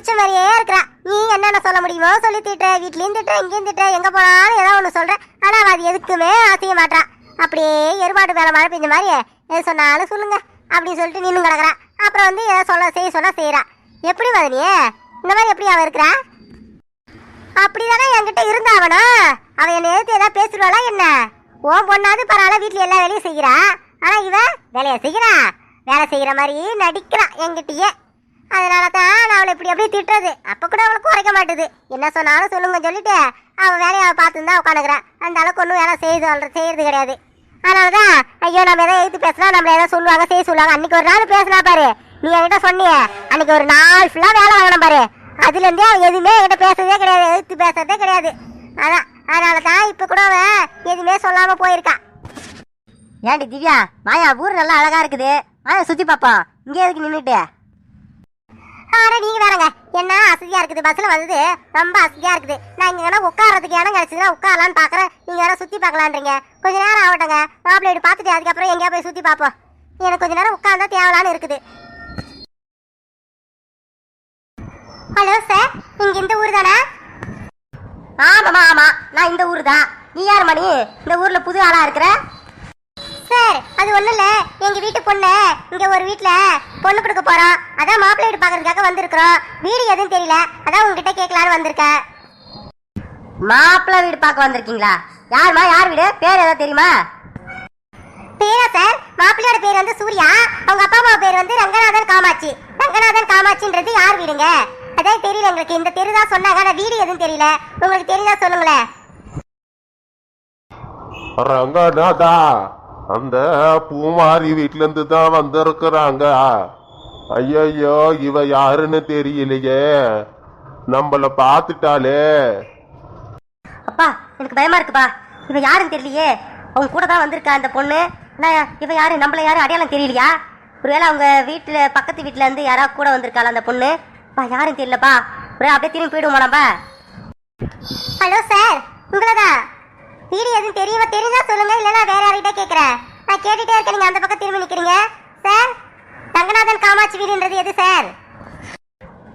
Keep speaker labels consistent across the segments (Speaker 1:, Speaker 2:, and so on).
Speaker 1: பிடிச்ச மாதிரியே இருக்கிறா நீ என்னென்ன சொல்ல முடியுமோ சொல்லி திட்டுற வீட்லயும் திட்டுற இங்கேயும் திட்டுற எங்க போனாலும் ஏதோ ஒன்று சொல்ற. ஆனா அது எதுக்குமே அசைய மாட்டா அப்படியே எருமாட்டு மேல மழை பெஞ்ச மாதிரி எது சொன்னாலும் சொல்லுங்க. அப்படின்னு சொல்லிட்டு நின்று கிடக்குறா. அப்புறம் வந்து ஏதோ சொல்ல செய்ய சொன்னா செய்யறா எப்படி மதனியே? இந்த மாதிரி எப்படி அவன் இருக்கிறா? அப்படிதானே என்கிட்ட இருந்தாவனா அவன்? என்னை எதிர்த்து ஏதாவது பேசுவாளா என்ன? ஓ பொண்ணாவது பரவாயில்ல வீட்டில் எல்லா வேலையும் செய்கிறா. ஆனா இவன் வேலையை செய்கிறா. வேலை செய்யற மாதிரி நடிக்கிறான் என்கிட்டயே. அதனால தான் நான் அவளை இப்படி அப்படியே திட்டுறது. அப்போ கூட அவளை குறைக்க மாட்டுது. என்ன சொன்னாலும் சொல்லுங்க சொல்லிட்டு அவன் வேலையை அவள் பார்த்து தான் உட்காந்துக்கிறான் அந்த அளவுக்கு ஒன்றும் வேலை செய்து சொல்ற செய்யறது கிடையாது. அதனால தான் ஐயோ நம்ம எதாவது எழுத்து பேசினா நம்மளை எதாவது சொல்லுவாங்க செய்ய சொல்லுவாங்க. அன்னைக்கு ஒரு நாள் பேசினா பாரு. நீ என்கிட்ட சொன்னியே அன்னைக்கு ஒரு நாள் ஃபுல்லாக வேலை வாங்கணும் பாரு. அதுலேருந்தே அவன் எதுவுமே என்கிட்ட பேசுறதே கிடையாது எழுத்து பேசுறதே கிடையாது. அதான் அதனால தான் இப்போ கூட அவன் எதுவுமே சொல்லாமல் போயிருக்கான்
Speaker 2: ஏன்டி திவ்யா மாயா ஊர் நல்லா அழகாக இருக்குது. மாயா சுற்றி பார்ப்போம். இங்கே எதுக்கு நின்றுட்டு
Speaker 1: ஆனா நீங்க வேறங்க. என்ன அசதியா இருக்குது? பஸ்ல வந்தது ரொம்ப அசதியா இருக்குது. நான் இங்க வேணா உட்காரதுக்கு இடம் கிடைச்சதுன்னா உட்காரலான்னு பாக்குறேன். நீங்க வேணா சுத்தி பார்க்கலான்றீங்க. கொஞ்ச நேரம் ஆகட்டங்க. மாப்பிள்ளை வீடு பார்த்துட்டு அதுக்கப்புறம் எங்கேயா போய் சுத்தி பார்ப்போம். எனக்கு கொஞ்ச நேரம் உட்கார்ந்தா தேவலான்னு இருக்குது. ஹலோ சார் நீங்க இந்த ஊர் தானே?
Speaker 2: ஆமாமா. ஆமா நான் இந்த ஊர் தான். நீ யார் மணி? இந்த ஊர்ல புது ஆளா இருக்கிற?
Speaker 1: சார் அது ஒண்ணும் இல்ல. எங்க வீட்டு பொண்ணு இங்க ஒரு வீட்ல பொண்ணு கொடுக்க போறோம். அதான் மாப்பிள்ளை வீடு பாக்குறதுக்காக வந்திருக்கிறோம். வீடு எதுவும் தெரியல. அதான் உங்ககிட்ட கேட்கலான்னு வந்திருக்கேன்.
Speaker 2: மாப்பிள்ளை வீடு பார்க்க வந்திருக்கீங்களா? யாருமா யார் வீடு? பேர் ஏதாவது தெரியுமா?
Speaker 1: பேரா சார்? மாப்பிள்ளையோட பேர் வந்து சூர்யா. அவங்க அப்பா அம்மா பேர் வந்து ரங்கநாதன் காமாட்சி. ரங்கநாதன் காமாட்சின்றது யார் வீடுங்க? அதான் தெரியல எங்களுக்கு. இந்த தெரு தான் சொன்னாங்க. ஆனா வீடு எதுவும் தெரியல. உங்களுக்கு தெரியுதா சொல்லுங்களேன்.
Speaker 3: ரங்கநாதா! அந்த பூமாரி வீட்ல இருந்து தான் வந்திருக்கிறாங்க. ஐயையோ இவ யாருன்னு தெரியலையே. நம்மள பார்த்துட்டாலே
Speaker 2: அப்பா எனக்கு பயமா இருக்குப்பா. இவ யாருன்னு தெரியலையே. அவங்க கூட தான் வந்திருக்கா அந்த பொண்ணு. நான் இவ யாரு? நம்மள யாரும் அடையாளம் தெரியலையா? ஒருவேளை அவங்க வீட்டுல பக்கத்து வீட்டுல இருந்து யாராவது கூட வந்திருக்காளா அந்த பொண்ணு? பா யாரும் தெரியலப்பா. ஒரே அப்படியே திரும்பி போயிடுவோம் நம்ம.
Speaker 1: Hello sir. உங்களதான்? வீடு எதுவும் தெரியுமா? தெரிஞ்சா சொல்லுங்க இல்லைன்னா வேற யார்கிட்ட கேட்குறேன் நான் கேட்டுட்டே இருக்கேன். நீங்க அந்த பக்கம் திரும்பி நிக்கிறீங்க. சார் ரங்கநாதன் காமாட்சி வீடுன்றது எது சார்?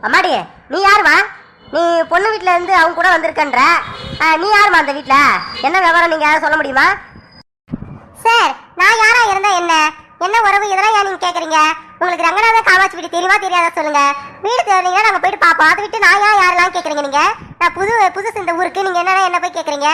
Speaker 2: அம்மாடி நீ யாருமா? நீ பொண்ணு வீட்டில் இருந்து அவங்க கூட வந்திருக்கன்ற. நீ யாருமா அந்த வீட்டில் என்ன விவரம் நீங்க யாராவது சொல்ல முடியுமா?
Speaker 1: சார் நான் யாரா இருந்தா என்ன? என்ன உறவு? இதெல்லாம் ஏன் நீங்க கேக்குறீங்க? உங்களுக்கு ரங்கநாதன் காமாட்சி வீடு தெரியுமா தெரியாதா சொல்லுங்க. வீடு தெரியுங்க நாங்க போயிட்டு பாப்போம் அதை விட்டு நான் ஏன் யாரெல்லாம் கேக்குறீங்க நீங்க? நான் புது புதுசு இந்த ஊருக்கு. நீங்க என்னன்னா என்ன போய் கேக்குறீங்க?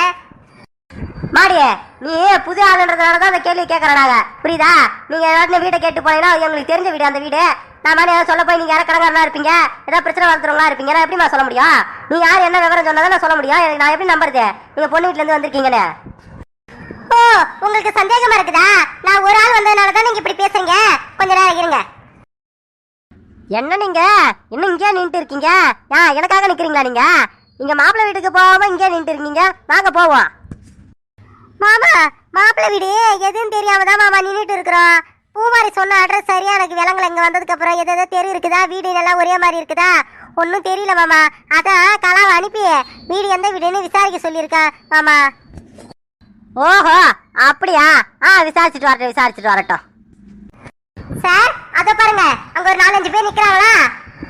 Speaker 2: மாடியே நீ புது ஆளுன்றதுனால தான் அந்த கேள்வி கேட்கறேன் நாங்க புரியுதா? நீங்க ஏதாவது வீட்டை கேட்டு போனீங்கன்னா எங்களுக்கு தெரிஞ்ச வீடு அந்த வீடு. நான் மாதிரி ஏதாவது சொல்ல போய் நீங்க யாரும் கடங்காரனா இருப்பீங்க ஏதாவது பிரச்சனை வளர்த்துறவங்களா இருப்பீங்க நான் எப்படிமா சொல்ல முடியும்? நீ யார் என்ன விவரம் சொன்னதை நான் சொல்ல முடியும். எனக்கு நான் எப்படி நம்புறது? நீங்க பொண்ணு வீட்டுல இருந்து வந்திருக்கீங்கன்னு.
Speaker 1: ஓ உங்களுக்கு சந்தேகமா இருக்குதா? நான் ஒரு ஆள் வந்ததுனால தான் நீங்க இப்படி பேசுறீங்க. கொஞ்ச நேரம் இருங்க.
Speaker 2: என்ன நீங்க? இன்னும் இங்கே நின்றுட்டு இருக்கீங்க? ஆ எனக்காக நிக்கிறீங்களா நீங்க? இங்க மாப்பிள்ளை வீட்டுக்கு போகாம இங்கே நின்றுட்டு இருக்கீங்க. வாங்க போவோம்.
Speaker 1: மாமா மாப்பிள்ளை வீடு எதுவும் தெரியாம தான் மாமா நின்றுட்டு இருக்கிறோம். பூமாரி சொன்ன அட்ரஸ் சரியா எனக்கு விலங்குல இங்க வந்ததுக்கு அப்புறம் எது எதோ தெரு இருக்குதா? வீடு எல்லாம் ஒரே மாதிரி இருக்குதா? ஒன்றும் தெரியல மாமா. அதான் கலாவை அனுப்பி. வீடு எந்த வீடுன்னு விசாரிக்க சொல்லியிருக்கேன் மாமா.
Speaker 2: ஓஹோ அப்படியா? ஆ விசாரிச்சுட்டு வரட்டும் விசாரிச்சுட்டு வரட்டும்.
Speaker 1: சார் அதை பாருங்க. அங்க ஒரு நாலஞ்சு பேர் நிக்கிறாங்களா?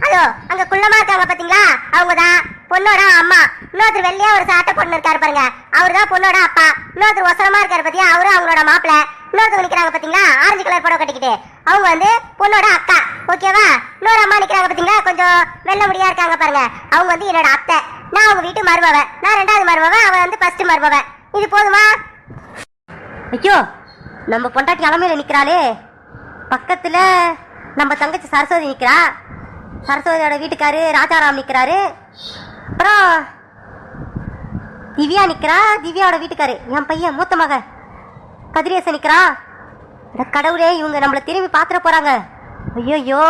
Speaker 1: அதோ அங்க குள்ளமா இருக்காங்க பாத்தீங்களா? அவங்க தான் பொண்ணோட அம்மா. இன்னொருத்தர் வெள்ளையா ஒரு சாட்டை பொண்ணு இருக்காரு பாருங்க. அவர் தான் பொண்ணோட அப்பா. இன்னொருத்தர் ஒசரமா இருக்காரு பத்தியா? அவரும் அவங்களோட மாப்பிள்ள இன்னொருத்தவங்க நிக்கிறாங்க பாத்தீங்களா? ஆரஞ்சு கலர் புடவை கட்டிக்கிட்டு. அவங்க வந்து பொண்ணோட அக்கா. ஓகேவா? இன்னொரு அம்மா நிக்கிறாங்க பாத்தீங்களா? கொஞ்சம் வெள்ள முடியா இருக்காங்க பாருங்க. அவங்க வந்து என்னோட அத்தை. நான் அவங்க வீட்டு மருமவ. நான் ரெண்டாவது மருமவ அவன் வந்து ஃபர்ஸ்ட் மருமவ. இது போதுமா?
Speaker 2: ஐயோ நம்ம பொண்டாட்டி அலமையில நிக்கிறாளே. பக்கத்துல நம்ம தங்கச்சி சரஸ்வதி நிக்கிறா. சரஸ்வதியோட வீட்டுக்காரு ராஜாராம் நிக்கிறாரு. அப்புறம் திவ்யா நிக்கிறா திவ்யாவோட வீட்டுக்காரு. என் பையன் மூத்த மக கதிரேசன் நிக்கிறா கடவுளே இவங்க நம்மள திரும்பி பாத்துட போறாங்க. ஐயோயோ.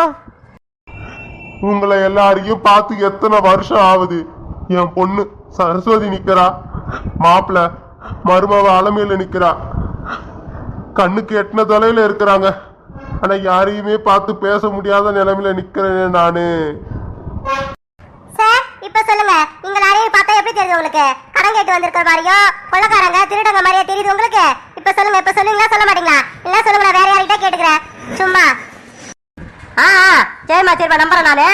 Speaker 3: உங்களை எல்லாரையும் பார்த்து எத்தனை வருஷம் ஆகுது? என் பொண்ணு சரஸ்வதி நிக்கிறா. மாப்பிள்ள மருமவ அலமையில நிக்கிறா. கண்ணுக்கு எட்டின தொலைவில் இருக்கிறாங்க. ஆனா யாரையுமே பார்த்து பேச முடியாத நிலைமையில நிக்கிறேன் நானு.
Speaker 1: சார் இப்ப சொல்லுங்க. நீங்க யாரையும் பார்த்தா எப்படி தெரியுது உங்களுக்கு? கடன் கேட்டு வந்திருக்கிற மாதிரியோ கொள்ளக்காரங்க திருடங்க மாதிரியே தெரியுது உங்களுக்கு? இப்ப சொல்லுங்க இப்ப சொல்லுங்களா? சொல்ல மாட்டீங்களா? இல்ல சொல்லுங்க நான் வேற யார்கிட்ட கேட்டுக்கிறேன். சும்மா.
Speaker 2: ஆ ஆ, சரிம்மா சரிம்மா நம்புறேன் நானு.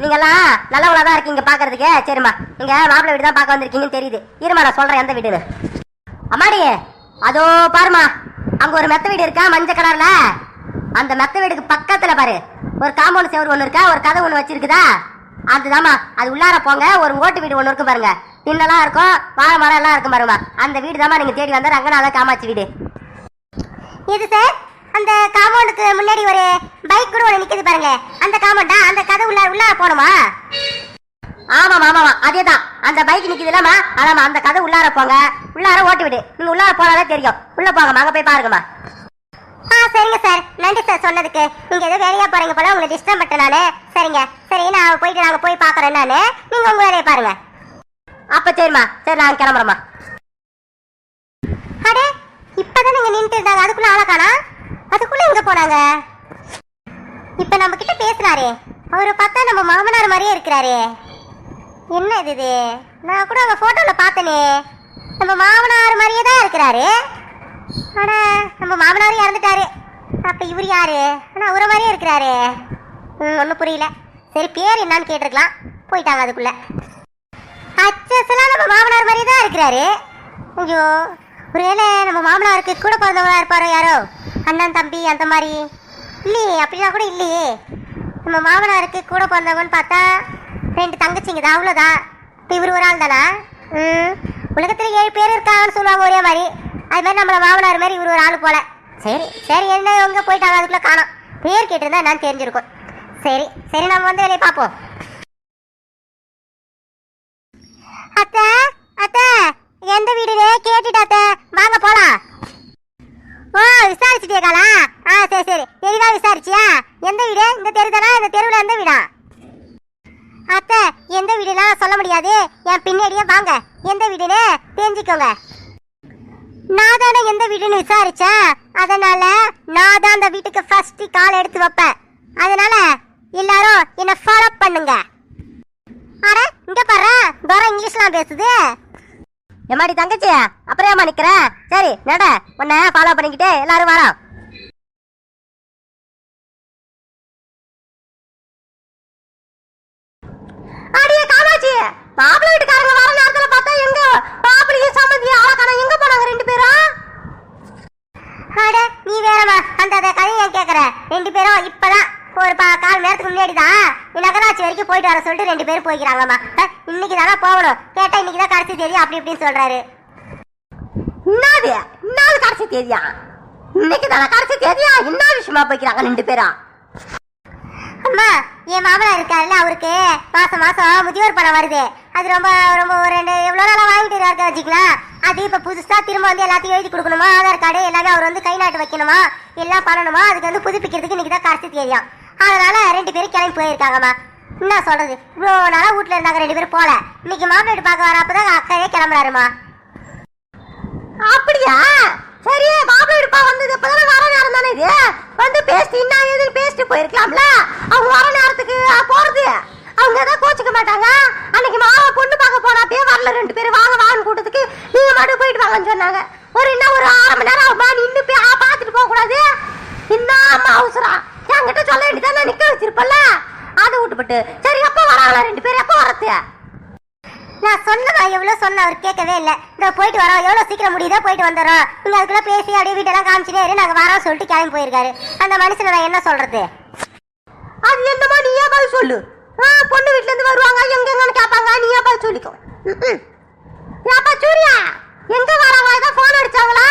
Speaker 2: நீங்கெல்லாம் நல்லவங்களா தான் இருக்கீங்க பாக்குறதுக்கு சரிம்மா. நீங்க மாப்பிள்ளை வீடு தான் பார்க்க வந்திருக்கீங்கன்னு தெரியுது. இருமா நான் சொல்றேன் எந்த வீடுன்னு. அம்மாடி அதோ பாருமா அங்க ஒரு மெத்த வீடு இருக்கா? மஞ்சள் கலர்ல. அந்த மக்க வீடுக்கு பக்கத்துல பாரு. ஒரு காம்பவுண்ட் செவர் ஒண்ணு இருக்கா? ஒரு கதை ஒண்ணு வச்சிருக்குதா? அதுதாம்மா. அது உள்ளார போங்க. ஒரு ஓட்டு வீடு ஒன்று இருக்கு பாருங்க. நின்னலாம் இருக்கும். வாழை மரம் எல்லாம் இருக்கும் பாருமா அந்த வீடு தாம்மா நீங்க தேடி வந்த ரங்கநாத காமாட்சி வீடு.
Speaker 1: இது சார் அந்த காம்பவுண்டுக்கு முன்னாடி ஒரு பைக் கூட ஒன்று நிக்குது பாருங்க. அந்த காம்பவுண்டா அந்த கதை உள்ள உள்ளார போகணுமா?
Speaker 2: ஆமாம் ஆமாம் அதேதான். அந்த பைக் நிக்குது இல்லாமா அதாம்மா அந்த கதை உள்ளார போங்க. உள்ளார ஓட்டு விடு. நீங்க உள்ளார போனாலே தெரியும். உள்ள போங்கம்மா அங்க போய் பாருங்கம்மா.
Speaker 1: ஆ சரிங்க சார். நன்றி சார் சொன்னதுக்கு. நீங்க ஏதோ வேலையா போறீங்க போல உங்களை டிஸ்டர்ப் பண்ணிட்டேன் நானு. சரிங்க. சரி நான் போயிட்டு நாங்க போய் பாக்குறேன் நானு. நீங்க உங்க வேலையை பாருங்க.
Speaker 2: அப்ப சரிம்மா. சரி நான் கிளம்புறேம்மா.
Speaker 1: அடே இப்பதான் நீங்க நின்றுட்டு இருந்தாங்க. அதுக்குள்ள ஆளக்கானா அதுக்குள்ள எங்க போனாங்க? இப்ப நம்ம கிட்ட பேசுறாரே. அவரை பார்த்தா நம்ம மாமனார் மாதிரியே இருக்கிறாரே. என்ன இது இது? நான் கூட அவங்க போட்டோல பார்த்தனே. நம்ம மாமனார் மாதிரியே தான் இருக்கிறாரு. ஆனா நம்ம மாமனாரும் இறந்துட்டாரு. அப்ப இவர் யாரு? ஆனா அவரை மாதிரியே இருக்கிறாரு. ம் ஒன்றும் புரியல. சரி பேர் என்னன்னு கேட்டிருக்கலாம். போயிட்டாங்க அதுக்குள்ள. அச்சசலாம் நம்ம மாமனார் மாதிரியே தான் இருக்கிறாரு. ஐயோ ஒருவேளை நம்ம மாமனாருக்கு கூட பிறந்தவங்களா இருப்பாரோ யாரோ? அண்ணன் தம்பி அந்த மாதிரி. இல்லையே அப்படிலாம் கூட இல்லையே. நம்ம மாமனாருக்கு கூட பிறந்தவங்கன்னு பார்த்தா ரெண்டு தங்கச்சிங்க தான் அவ்வளோதான் இப்போ இவர் ஒரு ஆள் தானா? ம் உலகத்தில் ஏழு பேர் இருக்காங்கன்னு சொல்லுவாங்க ஒரே மாதிரி. அது மாதிரி நம்மளை மாமனார் மாதிரி இவர் ஒரு ஆள் போல. சரி சரி என்ன இவங்க போயிட்டாங்க அதுக்குள்ளே காணோம். பேர் கேட்டிருந்தா என்னன்னு தெரிஞ்சிருக்கும். சரி சரி நம்ம வந்து வேலையை பார்ப்போம். அத்தை அத்தை எந்த வீடுனே கேட்டுட்டு அத்தை. வாங்க போலாம். ஓ விசாரிச்சுட்டேக்காளா ஆ சரி சரி. தெரியதான் விசாரிச்சியா? எந்த வீடு? இந்த தெரு தானா இந்த தெருவில் எந்த வீடா? அத்தை எந்த வீடுலாம் சொல்ல முடியாது. என் பின்னாடியே வாங்க. எந்த வீடுன்னு தெரிஞ்சுக்கோங்க. வீடுன்னு விசாரிச்சா அதனால நான் தான் அந்த வீட்டுக்கு ஃபர்ஸ்ட் கால் எடுத்து வைப்பேன். அதனால எல்லாரும் என்ன ஃபாலோ பண்ணுங்க. அட இங்க பாரு வர இங்கிலீஷ்லாம் பேசுது.
Speaker 2: எம்மாடி தங்கச்சி அப்புறம் ஏமா நிக்கிற? சரி நட உன்னை ஃபாலோ பண்ணிக்கிட்டு எல்லாரும் வரோம். அடியே காமாட்சி மாப்பிள்ளை வீட்டுக்காரங்க வர நேரத்துல பார்த்தா எங்க மாப்பிள்ளையும் சம்மந்தியும் ஆளக்கான எங்க போனாங்க ரெண்டு பேரும்?
Speaker 1: அட நீ வேறமா அந்த அந்த கதையை ஏன் கேக்குற? ரெண்டு பேரும் இப்பதான் ஒரு பா கால் நேரத்துக்கு முன்னாடி தான் நகராட்சி வரைக்கும் போயிட்டு வர சொல்லிட்டு ரெண்டு பேரும் போய்க்கிறாங்கம்மா. இன்னைக்கு தானே போகணும். கேட்டா இன்னைக்கு தான் கடைசி தெரியும் அப்படி இப்படின்னு சொல்றாரு.
Speaker 2: என்னது என்னது கடைசி தேதியா? இன்னைக்கு தானே கடைசி தேதியா? என்ன விஷயமா போய்க்கிறாங்க ரெண்டு பேரும்?
Speaker 1: அம்மா என் மாமனார் இருக்காருல்ல அவருக்கு? மாசம் மாசம் முதியோர் பணம் வருது. அது ரொம்ப ரொம்ப ஒரு ரெண்டு எவ்வளோ நாளாக வாங்கிட்டு இருக்க வச்சுக்கலாம் அது இப்போ புதுசாக திரும்ப வந்து எல்லாத்தையும் எழுதி கொடுக்கணுமா? ஆதார் கார்டு எல்லாமே அவர் வந்து கை நாட்டு வைக்கணுமா? எல்லாம் பண்ணணுமா? அதுக்கு வந்து புதுப்பிக்கிறதுக்கு இன்றைக்கி தான் கடைசி தெரியும் அதனால் ரெண்டு பேரும் கிளம்பி போயிருக்காங்கம்மா. என்ன சொல்கிறது இவ்வளோ நாளாக வீட்டில் இருந்தாங்க ரெண்டு பேரும் போகல இன்னைக்கு மாப்பிள்ளை பார்க்க வரப்போ தான் அக்கையே கிளம்புறாருமா.
Speaker 2: அப்படியா? சரி மாப்பிள்ளை வீடுப்பா வந்தது இப்போதான் வர நேரம் தானே இது? வந்து பேசிட்டு என்ன ஏதுன்னு பேசிட்டு போயிருக்கலாம்ல? அவங்க வர நேரத்துக்கு போகிறது அவங்க ஏதாவது கோச்சிக்க மாட்டாங்க? அன்னைக்கு மாவை பொண்ணு பார்க்க போனாப்பே வரல ரெண்டு பேரும் வாங்க வாங்கன்னு கூட்டத்துக்கு நீங்க மட்டும் போயிட்டு வாங்கன்னு சொன்னாங்க. ஒரு என்ன ஒரு அரை மணி நேரம் ஆகுமா? நின்று போய் ஆ, பார்த்துட்டு போக கூடாது. இன்னும் அவசரம். என்கிட்ட சொல்ல வேண்டியதான் நான் நிக்க வச்சிருப்பல்ல. அதை விட்டுப்பட்டு சரி எப்போ வராங்களா ரெண்டு பேரும்? எப்போ வரது
Speaker 1: நான் சொன்னதா எவ்வளோ சொன்ன அவர் கேட்கவே இல்லை. இதோ போயிட்டு வரோம். எவ்வளோ சீக்கிரம் முடியுதோ போயிட்டு வந்துடுறோம். நீங்கள் அதுக்குள்ளே பேசி அப்படியே வீட்டெல்லாம் காமிச்சிட்டே இரு. நாங்கள் வரோம் சொல்லிட்டு கிளம்பி போயிருக்காரு. அந்த மனுஷனை நான் என்ன சொல்றது?
Speaker 2: அது என்னமோ நீயே பதில் சொல்லு? பொண்ணு வீட்ல இருந்து வருவாங்க. எங்க எங்கன்னு கேட்பாங்க நீயே பதில் சொல்லிக்கோ. ஏப்பா சூர்யா எங்க வராங்க? ஏதோ போன் அடிச்சாங்களா?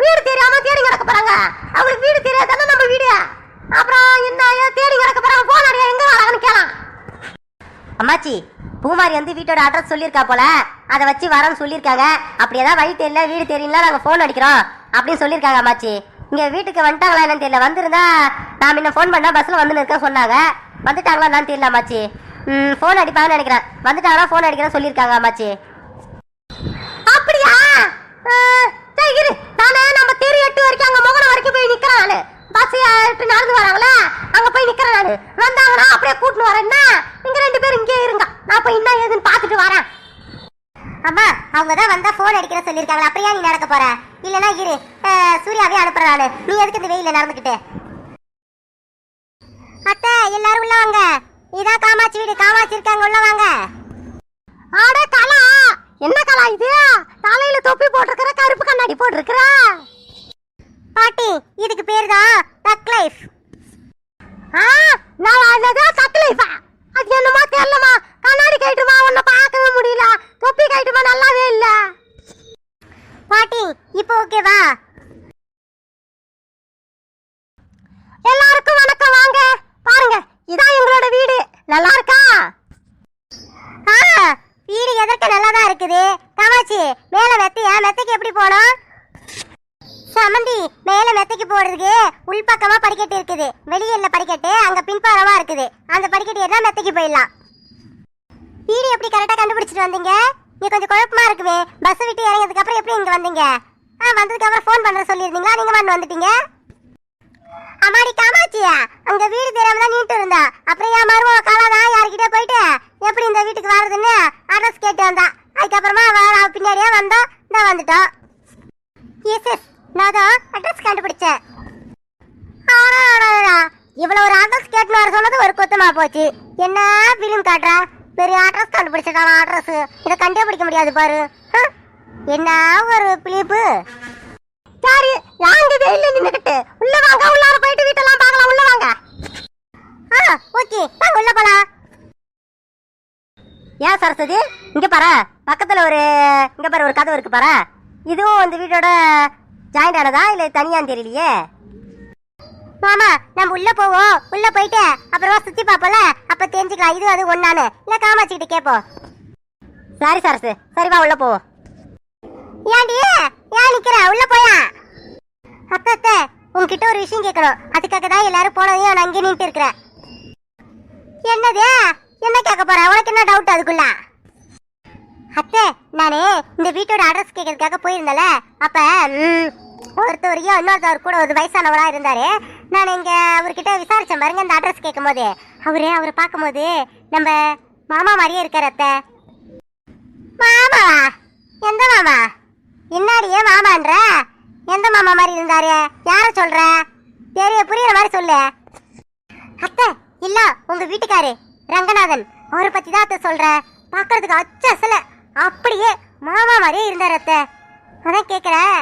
Speaker 2: வீடு தெரியாம தேடி கிடக்க போறாங்க. அவங்களுக்கு வீடு தெரியாதானே நம்ம வீடு. அப்புறம் என்ன? தேடி கிடக்க போறாங்க. போன் அடியா? எங்க வராங்கன்னு கேளாம். அம்மாச்சி பூமாரி வந்து வீட்டோட அட்ரஸ் சொல்லியிருக்கா போல. அதை வச்சு வரேன்னு சொல்லியிருக்காங்க. அப்படி ஏதாவது வழி தெரியல வீடு தெரியல நாங்கள் ஃபோன் அடிக்கிறோம். அப்படின்னு சொல்லியிருக்காங்க அம்மாச்சி. இங்கே வீட்டுக்கு வந்துட்டாங்களா என்னன்னு தெரியல. வந்திருந்தா நான் முன்ன ஃபோன் பண்ணா பஸ்ஸில் வந்து நிற்க சொன்னாங்க. வந்துட்டாங்களா என்னன்னு தெரியல அம்மாச்சி. ம் ஃபோன் அடிப்பாங்கன்னு நினைக்கிறேன். வந்துட்டாங்களா ஃபோன் அடிக்கிறேன் சொல்லியிருக்காங்க அம்மாச்சி. அப்படியா? சரி இரு. நானே நம்ம தெரு எட்டு வரைக்கும் அங்கே முகன வரைக்கும் போய் நிற்கிறேன் நான். பஸ் எட்டு நடந்து வராங்களே அங்கே போய் நிற்கிறேன் நான். வந்தாங்கன்னா அப்படியே கூட்டின்னு வரேன்னா நீங்கள் ரெண்டு பேரும் இங்கே இருங்க. நான் போய் என்ன ஏதுன்னு பார்த்துட்டு வரேன்.
Speaker 1: அம்மா அவங்க தான் வந்தா ஃபோன் அடிக்கிற சொல்லியிருக்காங்க அப்படியா நீ நடக்க போற? இல்லைன்னா இரு. சூர்யாவே அனுப்புறேன் நீ எதுக்கு இந்த வெயில நடந்துக்கிட்டு? அத்தை எல்லாரும் உள்ள வாங்க. இதான் காமாட்சி வீடு காமாட்சி இருக்காங்க உள்ள வாங்க.
Speaker 2: ஆட கலா என்ன கலா இது? தலையில தொப்பி போட்டிருக்கிற கருப்பு கண்ணாடி போட்டிருக்கிற?
Speaker 1: பாட்டி இதுக்கு பேர் தான் டக் லைஃப்
Speaker 2: ஆ நான் அண்ணதா சக்கலைப்பா அது என்னமா தெரியலமா கண்ணாடி கைட்டுமா உன்னை பார்க்கவே முடியல. தொப்பி கைட்டுமா நல்லாவே இல்ல.
Speaker 1: பாட்டி இப்போ ஓகேவா
Speaker 2: எல்லாருக்கும் வணக்கம் வாங்க. பாருங்க இதான் எங்களோட வீடு. நல்லா இருக்கா?
Speaker 1: ஆ வீடு எதற்கு நல்லா தான் இருக்குது? காமாட்சி மேல மெத்தையா மெத்தைக்கு எப்படி போனோம் சமந்தி மேல மெத்தைக்கு போறதுக்கு உள்பக்கமா படிக்கட்டு இருக்குது. வெளியில படிக்கட்டு அங்க பின்புறமா இருக்குது. அந்த படிக்கட்டு ஏறினா மெத்தைக்கு போயிடலாம். வீடு எப்படி கரெக்டா கண்டுபிடிச்சிட்டு வந்தீங்க? இங்க கொஞ்சம் குழப்பமா இருக்குமே. பஸ் விட்டு இறங்கினதுக்கு அப்புறம் எப்படி இங்க வந்தீங்க? ஆ வந்ததுக்கு அப்புறம் ஃபோன் பண்ற சொல்லியிருந்தீங்களா? நீங்க வந்து வந்துட்டீங்க. அம்மாடி காமாட்சியா அங்க வீடு தெரியாம தான் நீட்டு இருந்தா. அப்புறம் என் மருமக காலாதான் யாருக்கிட்டே போயிட்டு எப்படி இந்த வீட்டுக்கு வர்றதுன்னு அட்ரஸ் கேட்டு வந்தா. அதுக்கப்புறமா அவ- பின்னாடியே வந்தோம் இந்த வந்துட்டோம் எஸ் நான் தான் அட்ரஸ் கண்டுபிடிச்சேன். ஆடாடாடா. இவ்வளவு ஒரு அட்ரஸ் கேட்டுன்னு வர சொன்னது ஒரு குத்தமா போச்சு. என்ன பிலிம் காட்டுறா? பெரிய அட்ரஸ் கண்டுபிடிச்சிட்டான் அட்ரஸ் இதை கண்டுபிடிக்க முடியாது பாரு. ஹம். என்ன ஒரு பிலிப்பு
Speaker 2: சரி யாங்க வெயில நின்னுக்கிட்டு உள்ள வாங்க உள்ளார போயிட்டு வீட்டெல்லாம் பார்க்கலாம் உள்ள வாங்க
Speaker 1: ஆ ஓகே வாங்க உள்ள போலாம்
Speaker 2: ஏன் சரஸ்வதி? இங்க பாரு. பக்கத்துல ஒரு இங்க பாரு ஒரு கதவு இருக்கு பாரு. இதுவும் இந்த வீட்டோட ஜாயிண்ட் ஆனதா? இல்ல தனியான்னு தெரியலையே?
Speaker 1: மாமா நம்ம உள்ள போவோம். உள்ள போயிட்டு அப்புறமா சுத்தி பாப்போம்ல அப்ப தெரிஞ்சுக்கலாம். இது அது ஒன்னானு இல்ல காமாட்சி கிட்ட கேப்போம்
Speaker 2: சரி சரசு. சரி வா உள்ள போவோம்.
Speaker 1: ஏன்டி ஏன் நிக்கிற? உள்ள போயா? அத்த அத்த உன்கிட்ட ஒரு விஷயம் கேட்கணும். அதுக்காக தான் எல்லாரும் போனதையும் நான் அங்கே நின்று இருக்கிறேன். என்னது? என்ன கேட்க போற? உனக்கு என்ன டவுட் அதுக்குள்ள? அத்தை நானு இந்த வீட்டோட அட்ரஸ் கேட்கறதுக்காக போயிருந்தல அப்ப ம், ஒருத்தவரையும் இன்னொருத்தவர் கூட ஒரு வயசானவரா இருந்தாரு. நான் இங்க அவர்கிட்ட விசாரிச்சேன் பாருங்க இந்த அட்ரஸ் கேட்கும் போது அவரு அவரை பார்க்கும்போது நம்ம மாமா மாதிரியே இருக்கார் அத்தை. மாமாவா? எந்த மாமா? என்னாடியே மாமான்ற? எந்த மாமா மாதிரி இருந்தாரு? யார சொல்ற? தெரிய புரியுற மாதிரி சொல்லு. அத்தை இல்ல உங்க வீட்டுக்காரு. ரங்கநாதன் அவரை பத்தி தான் அத்தை சொல்ற. பார்க்கறதுக்கு அச்ச அசல அப்படியே மாமா மாதிரியே இருந்தாரு அத்தை. அதான் கேட்குறேன்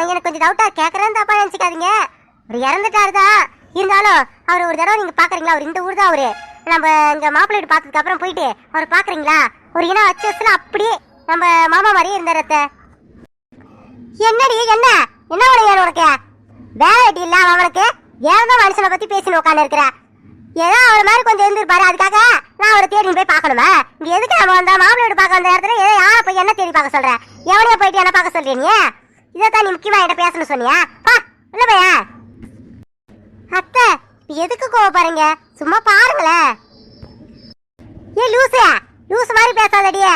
Speaker 1: எனக்கு கொஞ்சம் டவுட்டா கேட்குறேன்னு தப்பா நினச்சிக்காதீங்க. அவர் இறந்துட்டாரு தான் இருந்தாலும் அவர் ஒரு தடவை நீங்கள் பார்க்குறீங்களா? அவர் இந்த ஊர் தான் அவரு. நம்ம இங்கே மாப்பிள்ளை வீடு பார்த்ததுக்கு அப்புறம் போயிட்டு அவர் பார்க்குறீங்களா? ஒரு இனம் அச்சு அப்படியே நம்ம மாமா மாதிரியே இருந்தார் அத்தை. என்னடி என்ன? என்ன உனக்கு உனக்கு? வேலை வெட்டி இல்லை அவனுக்கு? ஏதோ மனுஷனை பற்றி பேசினு உட்காந்து இருக்கிறேன் ஏதோ அவர் மாதிரி கொஞ்சம் இருந்திருப்பாரு. அதுக்காக நான் அவரை தேடி போய் பார்க்கணுமா? இங்க எதுக்கு நம்ம வந்தா மாப்பிள்ளை வீடு பார்க்க வந்த இடத்துல ஏதோ யாரை போய் என்ன தேடி பார்க்க சொல்ற? எவனையோ போயிட்டு என்ன பார்க்க சொல்றீங்க இதைத்தான் நீ முக்கியமா என்கிட்ட பேசணும் சொன்னியா? பா உள்ள போயா? அத்தை எதுக்கு எதுக்கு கோவப்படுறீங்க சும்மா பாருங்களேன். ஏ லூசு லூஸ் மாதிரி பேசாதடியே.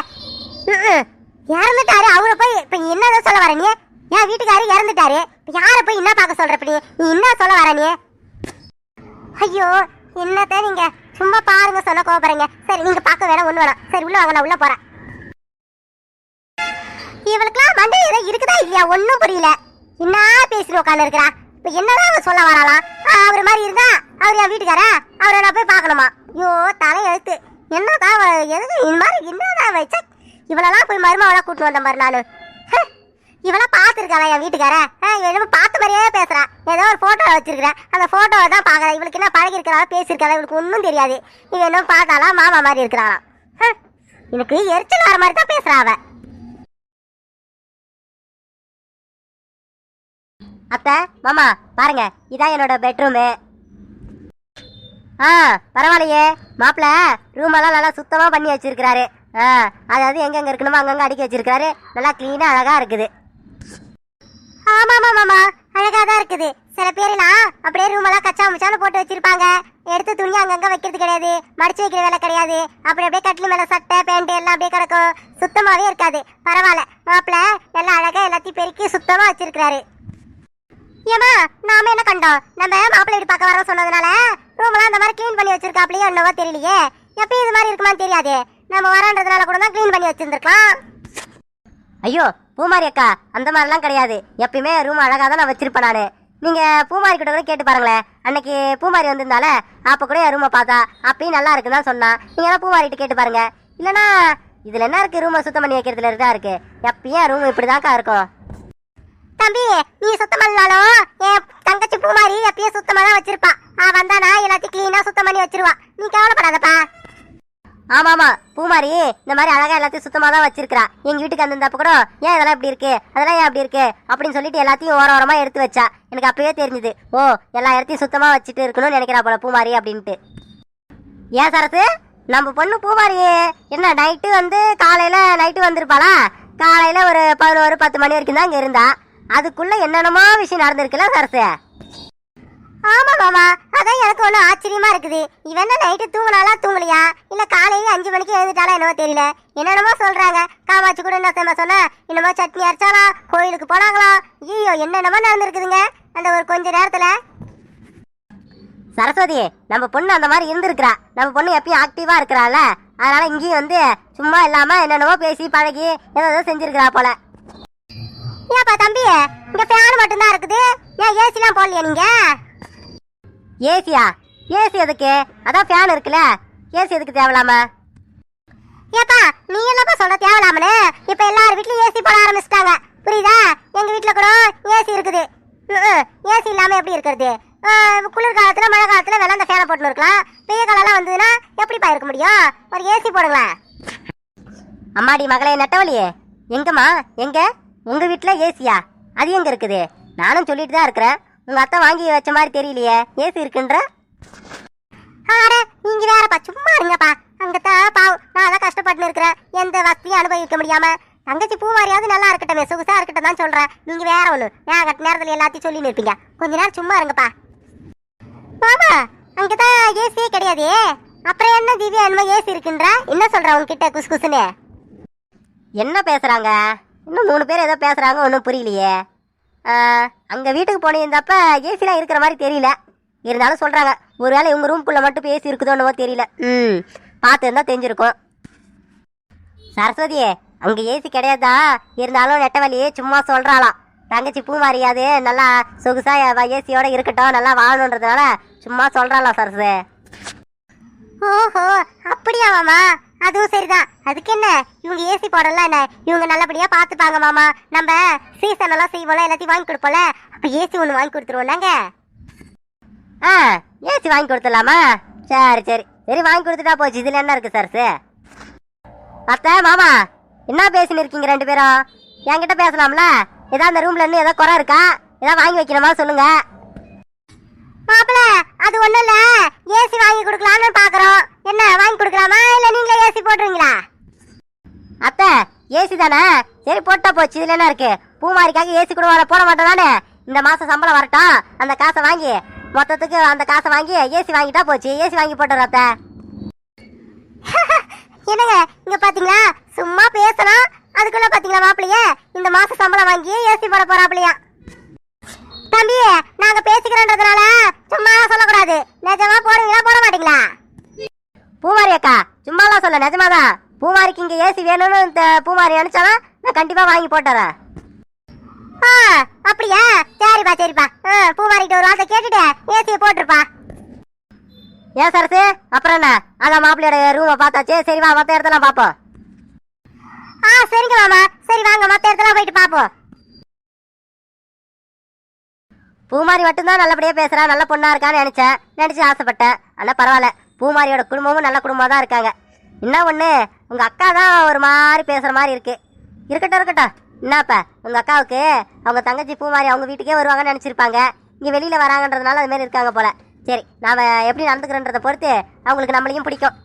Speaker 1: இறந்துட்டாரு. அவரை போய் இப்ப என்னதான் சொல்ல வர நீ? என் வீட்டுக்காரு இறந்துட்டாரு? இப்ப யாரை போய் என்ன பார்க்க சொல்ற நீ? நீ என்ன சொல்ல வர நீ? ஐயோ என்னத்த நீங்க சும்மா பாருங்க சொல்ல கோபப்படுறீங்க சரி நீங்க பார்க்க வேணாம் ஒண்ணு வேணாம். சரி உள்ள வாங்க நான் உள்ள போறேன். இவளுக்குலாம் மண்டை ஏதோ இருக்குதா இல்லையா? ஒன்றும் புரியல. என்ன பேசிட்டு உட்காந்து இருக்கிறா இப்ப என்னதான் அவன் சொல்ல வராளாம் அவர் மாதிரி இருந்தா அவர் என் வீட்டுக்காரா? அவரை நான் போய் பார்க்கணுமா? ஐயோ தலை எழுத்து. என்னதான் எதுக்கு இந்த மாதிரி என்னதான் வச்சா இவளெல்லாம் போய் மருமாவெல்லாம் கூட்டு வந்த மாதிரி நான். இவனா இவளெல்லாம் பார்த்துருக்காளா என் வீட்டுக்கார ஆ, என்னமோ பார்த்த மாதிரியே பேசுறா. ஏதோ ஒரு போட்டோ வச்சிருக்கிறேன் அந்த போட்டோவை தான் பார்க்கறா. இவளுக்கு என்ன பழகி இருக்கிறாளா பேசியிருக்காளா இவளுக்கு ஒன்றும் தெரியாது. இவன் என்ன பார்த்தாலா மாமா மாதிரி இருக்கிறாளாம் ஹே, எனக்கு எரிச்சல் வர மாதிரி தான் பேசுறா அவ.
Speaker 2: அத்தை மாமா பாருங்க. இதான் என்னோட பெட்ரூமு ஆ பரவாயில்லையே. மாப்பிள்ள ரூம் எல்லாம் நல்லா சுத்தமா பண்ணி வச்சிருக்கிறாரு. ஆ அதாவது எங்கெங்க இருக்கணுமோ அங்கங்க அடுக்கி வச்சிருக்காரு நல்லா கிளீனா அழகா இருக்குது.
Speaker 1: ஆமாமா மாமா அழகா தான் இருக்குது. சில பேர்லாம் அப்படியே ரூம் எல்லாம் கச்சா முச்சான்னு போட்டு வச்சிருப்பாங்க. எடுத்து துணி அங்கங்க வைக்கிறது கிடையாது. மடிச்சு வைக்கிற வேலை கிடையாது. அப்படி அப்படியே கட்டில் மேல சட்டை பேண்ட் எல்லாம் அப்படியே கிடக்கும். சுத்தமாவே இருக்காது. பரவாயில்ல. மாப்பிள்ள நல்லா அழகா எல்லாத்தையும் பெருக்கி சுத்தமா வச்சிருக்கிறாரு. ஏமா நாம என்ன கண்டோம்? நம்ம மாப்பிள்ளை வீடு பார்க்க வர சொன்னதுனால ரூம் எல்லாம் அந்த மாதிரி க்ளீன் பண்ணி வச்சிருக்காப்லயே என்னவோ தெரியலையே. எப்பயும் இது மாதிரி இருக்குமான்னு தெரியாது. நம்ம வரன்றதுனால கூட தான் க்ளீன் பண்ணி வச்சிருந்துருக்கலாம்.
Speaker 2: ஐயோ பூமாரி அக்கா அந்த மாதிரிலாம் கிடையாது. எப்பயுமே ரூம் அழகாக தான் நான் வச்சிருப்பேன் நான்.
Speaker 1: நீங்கள் பூமாரி கிட்ட கூட கேட்டு பாருங்களேன். அன்னைக்கு பூமாரி வந்திருந்தால அப்போ கூட என் ரூமை பார்த்தா அப்பயும் நல்லா இருக்குன்னு தான் சொன்னா நீங்கள் எல்லாம் பூமாரிட்ட கேட்டு பாருங்க. இல்லைனா இதில் என்ன இருக்குது ரூமை சுத்தம் பண்ணி வைக்கிறதுல இருந்தா இருக்கு? எப்பயும் ரூம் இப்படிதான்க்கா இருக்கும்.
Speaker 4: தம்பி நீ சுத்தம் பண்ணாலும் என் தங்கச்சி பூமாரி எப்பயும் சுத்தமாக தான் வச்சிருப்பா வந்தானா எல்லாத்தையும் கிளீனாக சுத்தம் பண்ணி வச்சிருவா. நீ கவலைப்படாதப்பா.
Speaker 1: ஆமா ஆமா பூமாரி இந்த மாதிரி அழகா எல்லாத்தையும் சுத்தமா தான் வச்சிருக்கா எங்க வீட்டுக்கு வந்திருந்தப்ப கூட ஏன் இதெல்லாம் இப்படி இருக்கு? அதெல்லாம் ஏன் அப்படி இருக்கு? அப்படின்னு சொல்லிட்டு எல்லாத்தையும் ஓர ஓரமா எடுத்து வச்சா. எனக்கு அப்பவே தெரிஞ்சுது. ஓ எல்லா இடத்தையும் சுத்தமா வச்சுட்டு இருக்கணும்னு நினைக்கிறா போல பூமாரி அப்படின்ட்டு. ஏன் சரசு நம்ம பொண்ணு பூமாரி என்ன நைட்டு வந்து காலையில நைட்டு வந்திருப்பாளா? காலையில ஒரு பதினோரு பத்து மணி வரைக்கும் தான் இங்க இருந்தா. அதுக்குள்ள என்னென்னமோ விஷயம் நடந்திருக்குல்ல சரசு
Speaker 4: ஆமா மாமா. அதான் எனக்கு ஒண்ணு ஆச்சரியமா இருக்குது. இவன் நைட்டு தூங்கினாலா தூங்கலையா? இல்ல காலையில அஞ்சு மணிக்கு எழுந்துட்டாலா என்னவோ தெரியல. என்னென்னமோ சொல்றாங்க. காமாட்சி கூட என்ன தெரியுமா சொன்னா என்னமோ சட்னி அரைச்சாலா கோயிலுக்கு போனாங்களா? ஐயோ என்னென்னமோ நடந்திருக்குதுங்க. அந்த ஒரு கொஞ்ச நேரத்துல.
Speaker 1: சரஸ்வதி நம்ம பொண்ணு அந்த மாதிரி இருந்திருக்கிறா. நம்ம பொண்ணு எப்பயும் ஆக்டிவா இருக்கிறாள் அதனால இங்கேயும் வந்து சும்மா இல்லாம என்னென்னவோ பேசி பழகி ஏதோ ஏதோ செஞ்சிருக்கிறா போல.
Speaker 4: ஏப்பா தம்பி இங்க ஃபேன் மட்டும்தான் இருக்குது. ஏன் ஏசிலாம் போடலையா நீங்க?
Speaker 1: ஏசியா? ஏசி எதுக்கு? அதான் ஃபேன் இருக்குல்ல. ஏசி எதுக்கு தேவலாமா?
Speaker 4: ஏப்பா நீ என்னப்பா சொல்ற தேவலாமனு? இப்ப எல்லார் வீட்லயும் ஏசி போட ஆரம்பிச்சிட்டாங்க. புரியுதா? எங்க வீட்ல கூட ஏசி இருக்குது. ஏசி இல்லாம எப்படி இருக்கிறது? குளிர் காலத்துல மழை காலத்துல வெள்ள அந்த ஃபேனை போட்டு இருக்கலாம். வெய்ய காலம்லாம் வந்ததுன்னா எப்படிப்பா இருக்க முடியும்? ஒரு ஏசி போடுங்களேன்.
Speaker 1: அம்மாடி மகளே நட்டவழியே. எங்கம்மா? எங்க? உங்க வீட்டுல ஏசியா? அது எங்க இருக்குது? நானும் சொல்லிட்டு தான் இருக்கிறேன். உங்கள் அத்தை வாங்கி வச்ச மாதிரி தெரியலையே. ஏசி இருக்குன்ற?
Speaker 4: ஆட நீங்க வேறப்பா சும்மா இருங்கப்பா. அங்கத்தான் பாவம் நான் தான் கஷ்டப்பட்டு இருக்கிறேன். எந்த வசதியும் அனுபவிக்க முடியாம. தங்கச்சி பூமாரியாவது நல்லா இருக்கட்டும் சொகுசா இருக்கட்டும் தான் சொல்றேன். நீங்க வேற ஒண்ணு. நான் கட்ட நேரத்துல எல்லாத்தையும் சொல்லி நிற்பீங்க கொஞ்ச நேரம் சும்மா இருங்கப்பா. மாமா அங்கதான் ஏசியே கிடையாதே. அப்புறம் என்ன திவ்யா என்னமோ ஏசி இருக்குன்ற? என்ன சொல்ற உங்ககிட்ட குசு குசுன்னு?
Speaker 1: என்ன பேசுறாங்க? இன்னும் மூணு பேர் ஏதோ பேசுறாங்க ஒன்றும் புரியலையே. ஆ, அங்கே வீட்டுக்கு போனிருந்தப்ப ஏசிலாம் இருக்கிற மாதிரி தெரியல. இருந்தாலும் சொல்றாங்க ஒருவேளை இவங்க ரூம்குள்ளே மட்டும் ஏசி இருக்குதோன்னவோ தெரியல. ம் பார்த்து இருந்தால் தெரிஞ்சிருக்கும். சரஸ்வதியே அங்கே ஏசி கிடையாதா? இருந்தாலும் நெட்டவழி சும்மா சொல்கிறாளாம் தங்கச்சி பூமாரியாது நல்லா சொகுசா ஏசியோட இருக்கட்டும் நல்லா வாழணுன்றதுனால சும்மா சொல்கிறாளாம் சரசு.
Speaker 4: ஓஹோ அப்படியாவாமா அதுவும் சரிதான். அதுக்கு என்ன? இவங்க ஏசி போடலாம் என்ன? இவங்க நல்லபடியா பாத்துப்பாங்க மாமா. நம்ம சீசன் எல்லாம் செய்வோம்ல எல்லாத்தையும் வாங்கி கொடுப்போம்ல. அப்ப ஏசி ஒண்ணு வாங்கி கொடுத்துருவோம் நாங்க
Speaker 1: ஆ ஏசி வாங்கி கொடுத்துடலாமா? சரி சரி. சரி வாங்கி கொடுத்துட்டா போச்சு. இதுல என்ன இருக்கு சரசு அத்தை மாமா என்ன பேசின்னு இருக்கீங்க ரெண்டு பேரும்? என்கிட்ட பேசலாம்ல? ஏதாவது அந்த ரூம்ல இருந்து ஏதாவது குறை இருக்கா? ஏதாவது வாங்கி வைக்கணுமா சொல்லுங்க.
Speaker 4: மாப்பிள அது ஒண்ணும் இல்ல. ஏசி வாங்கி கொடுக்கலாம்னு பாக்குறோம். என்ன வாங்கி கொடுக்கலாமா? இல்ல நீங்களே ஏசி போட்டுருவீங்களா?
Speaker 1: அத்தை ஏசி தானே? சரி போட்டா போச்சு. இதுல என்ன இருக்கு? பூமாரிக்காக ஏசி கூட வர போட மாட்டோம் தானே? இந்த மாசம் சம்பளம் வரட்டும் அந்த காசை வாங்கி மொத்தத்துக்கு அந்த காசை வாங்கி ஏசி வாங்கிட்டா போச்சு. ஏசி வாங்கி போட்டுறோம் அத்தை.
Speaker 4: என்னங்க இங்க பாத்தீங்களா? சும்மா பேசலாம் அதுக்குள்ள பாத்தீங்களா மாப்பிள்ளைய இந்த மாசம் சம்பளம் வாங்கி ஏசி போட போறாப்பிளையா? தம்பி நாங்க பேசிக்கிறோன்றதுனால சும்மா சொல்லக்கூடாது. நிஜமா போறீங்களா போட மாட்டீங்களா
Speaker 1: பூமாரி அக்கா சும்மாலாம் சொல்ல நிஜமாதான் பூமாரிக்கு இங்க ஏசி வேணும்னு இந்த பூமாரி நினைச்சாலும் நான் கண்டிப்பா வாங்கி போட்டுறேன்.
Speaker 4: ஆ அப்படியா? சரிப்பா சரிப்பா. ஆ, ஒரு வார்த்தை கேட்டுட்டு ஏசியை போட்டிருப்பா.
Speaker 1: ஏன் சரசு? அப்புறம் என்ன? அதான் மாப்பிள்ளையோட ரூமை பார்த்தாச்சு. சரி வா மற்ற இடத்துல பார்ப்போம்.
Speaker 4: ஆ சரிங்க மாமா. சரி வாங்க மற்ற இடத்துல போயிட்டு பாப்போம்
Speaker 1: பூமாரி மட்டும்தான் நல்லபடியா பேசுறா நல்ல பொண்ணா இருக்கான்னு நினைச்சேன். நினைச்சு ஆசைப்பட்டேன். ஆனா பரவாயில்ல. பூமாரியோட குடும்பமும் நல்ல குடும்பமாக தான் இருக்காங்க. என்ன ஒண்ணு உங்க அக்கா தான் ஒரு மாதிரி பேசுற மாதிரி இருக்கு. இருக்கட்டும் இருக்கட்டும். என்னப்ப உங்க அக்காவுக்கு அவங்க தங்கச்சி பூமாரி அவங்க வீட்டுக்கே வருவாங்கன்னு நினைச்சிருப்பாங்க. இங்க வெளியில வராங்கன்றதுனால அது மாதிரி இருக்காங்க போல. சரி நாம எப்படி நடந்துக்கிறன்றதை பொறுத்து அவங்களுக்கு நம்மளையும் பிடிக்கும்.